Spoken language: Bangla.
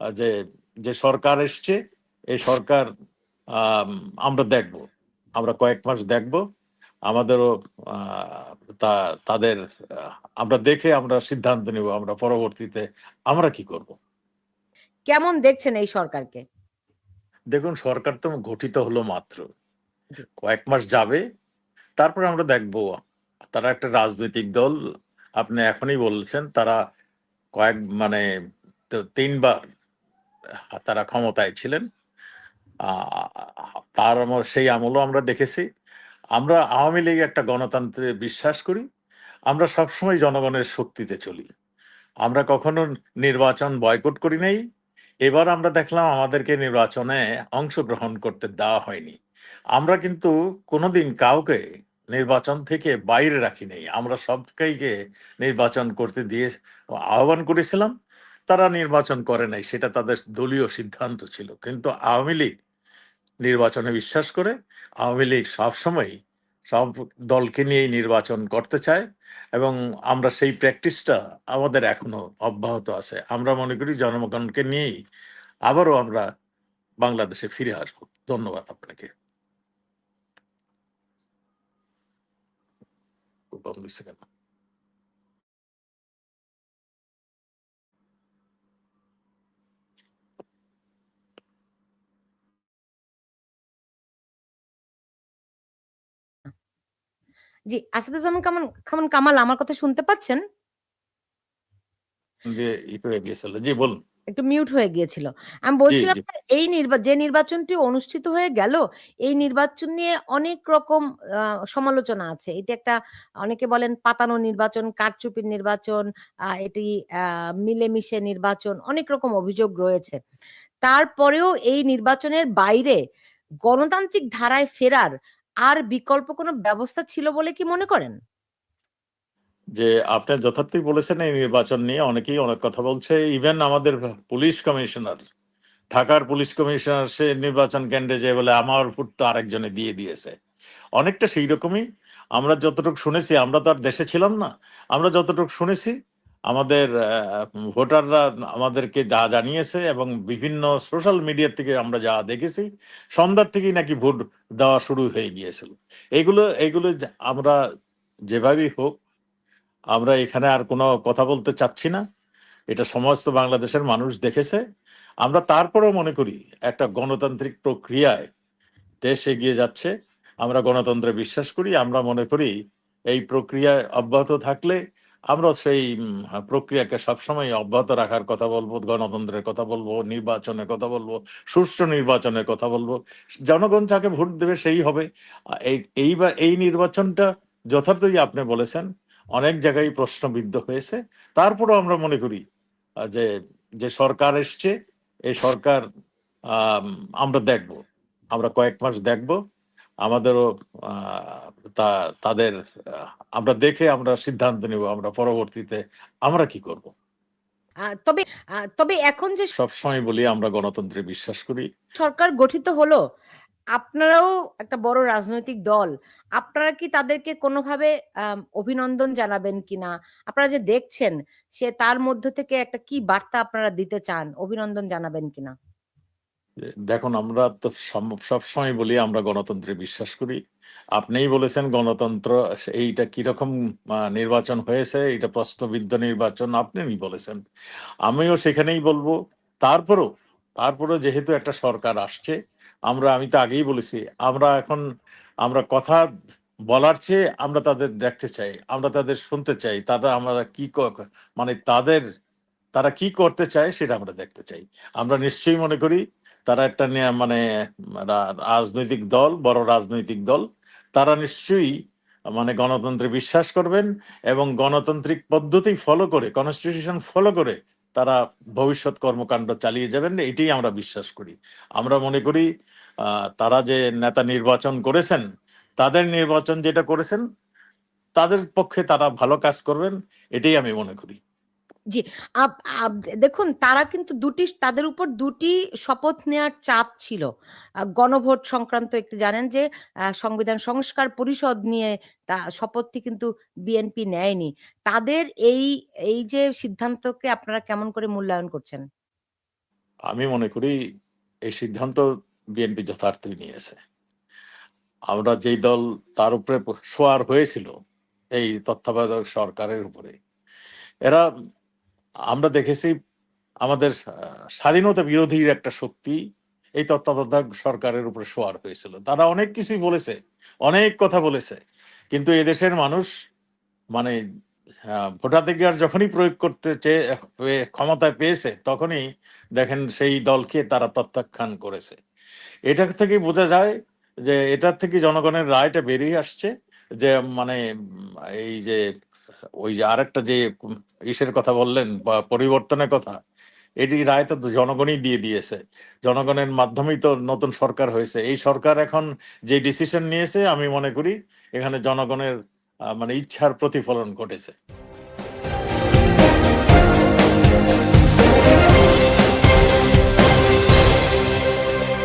যে যে সরকার এসছে এই সরকার আমরা দেখব। আমরা কয়েক মাস দেখব। আমাদেরও তা তাদের আমরা দেখে আমরা সিদ্ধান্ত নিব আমরা পরবর্তীতে আমরা কি করব। কেমন দেখছেন এই সরকারকে? দেখুন সরকার তো গঠিত হলো মাত্র। কয়েক মাস যাবে তারপরে আমরা দেখব। তারা একটা রাজনৈতিক দল আপনি এখনই বলছেন তারা কয়েক মানে তিনবার তারা ক্ষমতায় ছিলেন তার আমার সেই আমলও আমরা দেখেছি। আমরা আওয়ামী লীগ একটা গণতন্ত্রে বিশ্বাস করি। আমরা সবসময় জনগণের শক্তিতে চলি। আমরা কখনো নির্বাচন বয়কট করি নাই। এবার আমরা দেখলাম আমাদেরকে নির্বাচনে অংশগ্রহণ করতে দেওয়া হয়নি। আমরা কিন্তু কোনোদিন কাউকে নির্বাচন থেকে বাইরে রাখি নাই। আমরা সবকাইকে নির্বাচন করতে দিয়ে আহ্বান করেছিলাম। তারা নির্বাচন করে নাই, সেটা তাদের দলীয় সিদ্ধান্ত ছিল। কিন্তু আওয়ামী লীগ নির্বাচনে বিশ্বাস করে, আওয়ামী লীগ সবসময় সব দলকে নিয়েই নির্বাচন করতে চায় এবং আমরা সেই প্র্যাকটিসটা আমাদের এখনও অব্যাহত আছে। আমরা মনে করি জনগণকে নিয়েই আবারও আমরা বাংলাদেশে ফিরে আসব। ধন্যবাদ আপনাকে। বন্ধ হয়েছে জি আসাদুজ্জামান কামান খামান কামাল আমার কথা শুনতে পাচ্ছেন? জি বলুন। একটু মিউট হয়ে গিয়েছিল। আমি বলছিলাম এই নির্বাচন যে নির্বাচনটি অনুষ্ঠিত হয়ে গেল এই নির্বাচন নিয়ে অনেক রকম সমালোচনা আছে। এটা একটা অনেকে বলেন পাতানো নির্বাচন কারচুপির নির্বাচন আহ, এটি আহ, মিলেমিশে নির্বাচন অনেক রকম অভিযোগ রয়েছে। তারপরেও এই নির্বাচনের বাইরে গণতান্ত্রিক ধারায় ফেরার আর বিকল্প কোনো ব্যবস্থা ছিল বলে কি মনে করেন? যে আপনি যথার্থই বলেছেন এই নির্বাচন নিয়ে, অনেকেই অনেক কথা বলছে। ইভেন আমাদের পুলিশ কমিশনার, ঢাকার পুলিশ কমিশনার সে নির্বাচন কেন্দ্রে যে বলে, আমার ভোট তো আরেকজনে দিয়ে দিয়েছে। অনেকটা সেই রকমই আমরা যতটুকু শুনেছি, আমরা তো আর দেশে ছিলাম না। আমরা যতটুকু শুনেছি আমাদের ভোটাররা আমাদেরকে যা জানিয়েছে এবং বিভিন্ন সোশ্যাল মিডিয়া থেকে আমরা যা দেখেছি, সন্ধ্যার থেকেই নাকি ভোট দেওয়া শুরু হয়ে গিয়েছিল। এগুলো এগুলো আমরা যেভাবেই হোক, আমরা এখানে আর কোনো কথা বলতে চাচ্ছি না। এটা সমস্ত বাংলাদেশের মানুষ দেখেছে। আমরা তারপরেও মনে করি, একটা গণতান্ত্রিক প্রক্রিয়ায় দেশ এগিয়ে যাচ্ছে। আমরা গণতন্ত্রে বিশ্বাস করি, আমরা মনে করি এই প্রক্রিয়ায় অব্যাহত থাকলে আমরা সেই প্রক্রিয়াকে সবসময় অব্যাহত রাখার কথা বলব, গণতন্ত্রের কথা বলব, নির্বাচনের কথা বলব, সুষ্ঠু নির্বাচনের কথা বলব। জনগণ যাকে ভোট দেবে সেই হবে। এই এইবার এই নির্বাচনটা যথার্থই আপনি বলেছেন, অনেক জায়গায় প্রশ্নবিদ্ধ হয়েছে। তারপরেও আমরা মনে করি যে যে সরকার এসছে, এই সরকার আমরা দেখব, আমরা কয়েক মাস দেখব। আমাদেরও তা তাদের আমরা দেখে আমরা সিদ্ধান্ত নিব আমরা পরবর্তীতে আমরা কি করব। তবে তবে এখন যে সবসময় বলি আমরা গণতন্ত্রে বিশ্বাস করি। সরকার গঠিত হলো আপনারাও একটা বড় রাজনৈতিক দল আপনারা কি তাদেরকে কোনোভাবে অভিনন্দন জানাবেন কিনা? আপনারা যে দেখছেন সে তার মধ্য থেকে একটা কি বার্তা আপনারা দিতে চান অভিনন্দন জানাবেন কিনা? দেখুন, আমরা তো সম- সবসময় বলি আমরা গণতন্ত্রে বিশ্বাস করি। আপনিই বলেছেন গণতন্ত্র এইটা কীরকম নির্বাচন হয়েছে এটা প্রশ্নবিদ্ধ নির্বাচন আপনিই বলেছেন। আমিও সেখানেই বলব, তারপরও তারপরও যেহেতু একটা সরকার আসছে, আমরা, আমি তো আগেই বলেছি, আমরা এখন, আমরা কথা বলার চেয়ে আমরা তাদের দেখতে চাই, আমরা তাদের শুনতে চাই, তারা আমরা ক- মানে তাদের, তারা কি করতে চায় সেটা আমরা দেখতে চাই। আমরা নিশ্চয়ই মনে করি তারা একটা মানে রাজনৈতিক দল, বড় রাজনৈতিক দল, তারা নিশ্চয়ই মানে গণতন্ত্রে বিশ্বাস করবেন এবং গণতান্ত্রিক পদ্ধতি ফলো করে কনস্টিটিউশন ফলো করে তারা ভবিষ্যৎ কর্মকাণ্ড চালিয়ে যাবেন, এটাই আমরা বিশ্বাস করি। আমরা মনে করি তারা যে নেতা নির্বাচন করেছেন, তাদের নির্বাচন যেটা করেছেন, তাদের পক্ষে তারা ভালো কাজ করবেন, এটাই আমি মনে করি। আপ- আপ- দেখুন তারা কিন্তু দুটি, তাদের উপর দুটি শপথ নেওয়ার চাপ ছিল। গণভোট সংক্রান্ত একটি জানেন যে সংবিধান সংস্কার পরিষদ নিয়ে তা, শপথটি কিন্তু বিএনপি নেয়নি। তাদের এই এই যে সিদ্ধান্তকে আপনারা কেমন করে মূল্যায়ন করছেন? আমি মনে করি এই সিদ্ধান্ত বিএনপি যথার্থই নিয়েছে। আমরা যেই দল তার উপরে সোয়ার হয়েছিল, এই তত্ত্বাবধায়ক সরকারের উপরে, এরা আমরা দেখেছি আমাদের স্বাধীনতা বিরোধীর একটা শক্তি এই তত্ত্বাবধায়ক সরকারের উপরে সোয়ার হয়েছিল। তারা অনেক কিছুই বলেছে, অনেক কথা বলেছে। কিন্তু এদেশের মানুষ মানে ভোটাধিকার যখনই প্রয়োগ করতে চেয়ে ক্ষমতায় পেয়েছে, তখনই দেখেন সেই দলকে তারা প্রত্যাখ্যান করেছে। এটা থেকে বোঝা যায় যে এটার থেকে জনগণের রায়টা বেরিয়ে আসছে যে মানে এই যে ওই যে আরেকটা যে ইসের কথা বললেন বা পরিবর্তনের কথা, এটি রায় তো জনগণই দিয়ে দিয়েছে। জনগণের মাধ্যমেই তো নতুন সরকার হয়েছে। এই সরকার এখন যে ডিসিশন নিয়েছে, আমি মনে করি এখানে জনগণের মানে ইচ্ছার প্রতিফলন ঘটেছে।